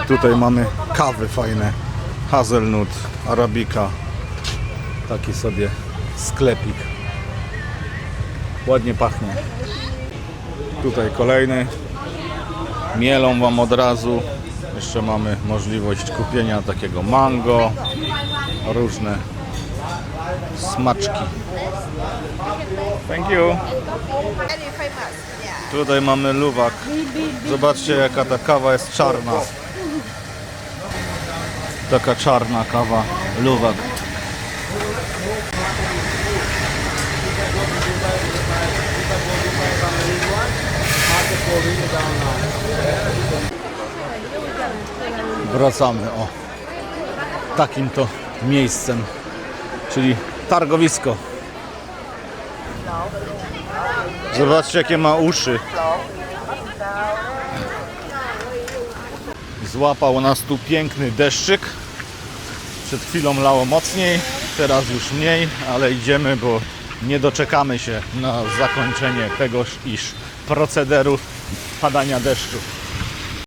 tutaj mamy kawy fajne. Hazelnut, Arabika. Taki sobie sklepik. Ładnie pachnie. Tutaj kolejny. Mielą Wam od razu. Jeszcze mamy możliwość kupienia takiego mango. Różne smaczki. Thank you. Tutaj mamy luwak. Zobaczcie jaka ta kawa jest czarna. Taka czarna kawa, luwak. Wracamy o takim to miejscem, czyli targowisko. Zobaczcie jakie ma uszy. Złapał nas tu piękny deszczyk. Przed chwilą lało mocniej, teraz już mniej, ale idziemy, bo nie doczekamy się na zakończenie tegoż iż procederu padania deszczu.